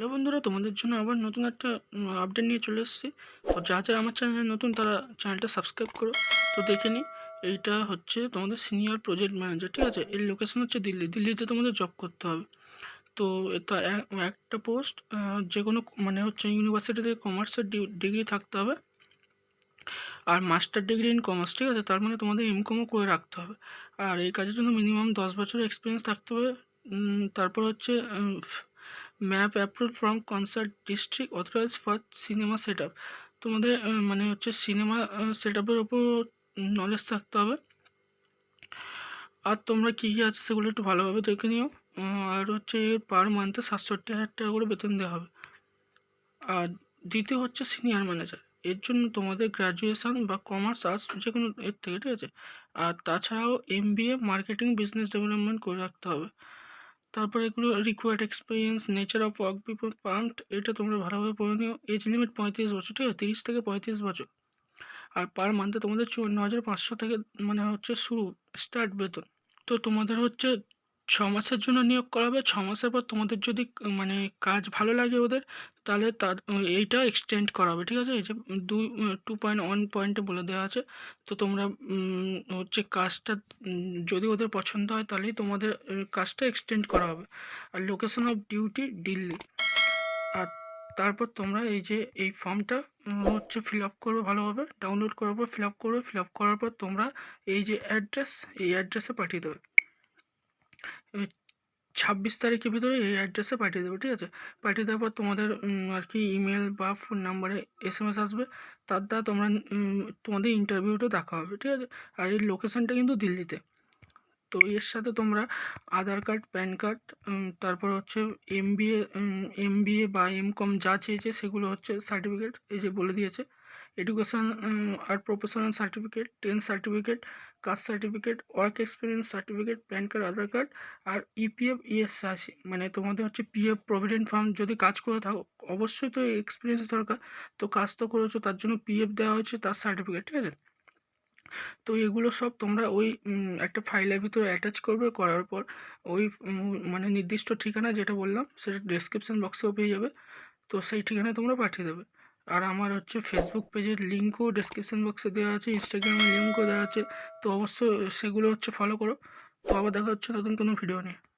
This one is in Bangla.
হ্যালো বন্ধুরা, তোমাদের জন্য আবার নতুন একটা আপডেট নিয়ে চলে এসেছি। তো যা যারা আমার চ্যানেলে নতুন, তারা চ্যানেলটা সাবস্ক্রাইব করো। তো দেখে নিই এইটা হচ্ছে তোমাদের সিনিয়র প্রজেক্ট ম্যানেজার ঠিক আছে? এর লোকেশন হচ্ছে দিল্লি। দিল্লিতে তোমাদের জব করতে হবে। তো এটা একটা পোস্ট যে কোনো মানে হচ্ছে ইউনিভার্সিটিতে কমার্সের ডিগ্রি থাকতে হবে। আর মাস্টার ডিগ্রি ইন কমার্স ঠিক আছে? তার মানে তোমাদের এমকমও করে রাখতে হবে। আর এই কাজের জন্য মিনিমাম দশ বছরের এক্সপিরিয়েন্স থাকতে হবে। তারপর হচ্ছে map approve from concerned district authorize for cinema set up তোমাদের মানে হচ্ছে সিনেমা সেট আপের ওপর নলেজ থাকতে হবে। আর তোমরা কী কী আছে সেগুলো একটু ভালোভাবে দেখে নিও। আর হচ্ছে পার মান্থে সাতষট্টি হাজার টাকা করে বেতন দেওয়া হবে। আর দ্বিতীয় হচ্ছে সিনিয়র ম্যানেজার এর জন্য তোমাদের গ্র্যাজুয়েশন বা কমার্স আর্টস যে কোনো এর থেকে, ঠিক আছে? আর তাছাড়াও এম মার্কেটিং বিজনেস ডেভেলপমেন্ট করে রাখতে হবে। তারপরে এগুলো required experience nature of work performed এটা তোমরা ভালোভাবে পড়ে নিও। এজ লিমিট পঁয়ত্রিশ বছর, ঠিক আছে? তিরিশ থেকে পঁয়ত্রিশ বছর। আর পার মান্থে তোমাদের চুয়ান্ন হাজার পাঁচশো থেকে মানে হচ্ছে শুরু স্টার্ট বেতন। তো তোমাদের হচ্ছে ছ মাসের জন্য নিয়োগ করাবে। ছ মাসের পর তোমাদের যদি মানে কাজ ভালো লাগে ওদের, তাহলে তার এইটা এক্সটেন্ড করা হবে ঠিক আছে? এই যে দুই টু পয়েন্ট ওয়ান পয়েন্টে বলে দেওয়া আছে। তো তোমরা হচ্ছে কাজটা যদি ওদের পছন্দ হয়, তাহলেই তোমাদের কাজটা এক্সটেন্ড করা হবে। আর লোকেশন অফ ডিউটি দিল্লি আর তারপর তোমরা এই যে, এই ফর্মটা হচ্ছে ফিল আপ করবে ভালোভাবে ডাউনলোড করার পর ফিল আপ করবে ফিল আপ করার পর তোমরা এই যে অ্যাড্রেস এই অ্যাড্রেসে পাঠিয়ে দেবে। ছাব্বিশ তারিখের ভিতরে এই অ্যাড্রেসে পাঠিয়ে দেবে, ঠিক আছে? পাঠিয়ে দেওয়ার পর তোমাদের আর কি ইমেল বা ফোন নাম্বারে এস এম এস আসবে। তার দ্বারা তোমরা তোমাদের ইন্টারভিউটা দেখা হবে, ঠিক আছে? আর এই লোকেশানটা কিন্তু দিল্লিতে। তো এর সাথে তোমরা আধার কার্ড, প্যান কার্ড তারপর হচ্ছে M B A M B M com যা চেয়েছে সেগুলো হচ্ছে সার্টিফিকেট এই যে বলে দিয়েছে। এডুকেশান আর professional certificate ten certificate caste certificate work experience certificate PAN card Aadhaar card আর E ইপিএফ ইএসআইসি মানে তোমাদের হচ্ছে পিএফ প্রভিডেন্ট ফান্ড যদি কাজ করে থাকো, অবশ্যই তো এক্সপিরিয়েন্স দরকার। তো কাজ তো করেছ, তার জন্য পিএফ দেওয়া হচ্ছে তার সার্টিফিকেট ঠিক আছে? তো এগুলো সব তোমরা ওই একটা ফাইলের ভিতরে অ্যাটাচ করবে, করার পর ওই মানে নির্দিষ্ট ঠিকানা যেটা বললাম, সেটা ডেসক্রিপশন বক্সেও পেয়ে যাবে। তো সেই ঠিকানায় তোমরা পাঠিয়ে দেবে। আর আমার হচ্ছে ফেসবুক পেজের লিঙ্কও ডেসক্রিপশন বক্সে দেওয়া আছে ইনস্টাগ্রামের লিঙ্কও দেওয়া আছে। তো অবশ্যই সেগুলো হচ্ছে ফলো করো। তো আবার দেখা হচ্ছে নতুন কোনো ভিডিও নিয়ে।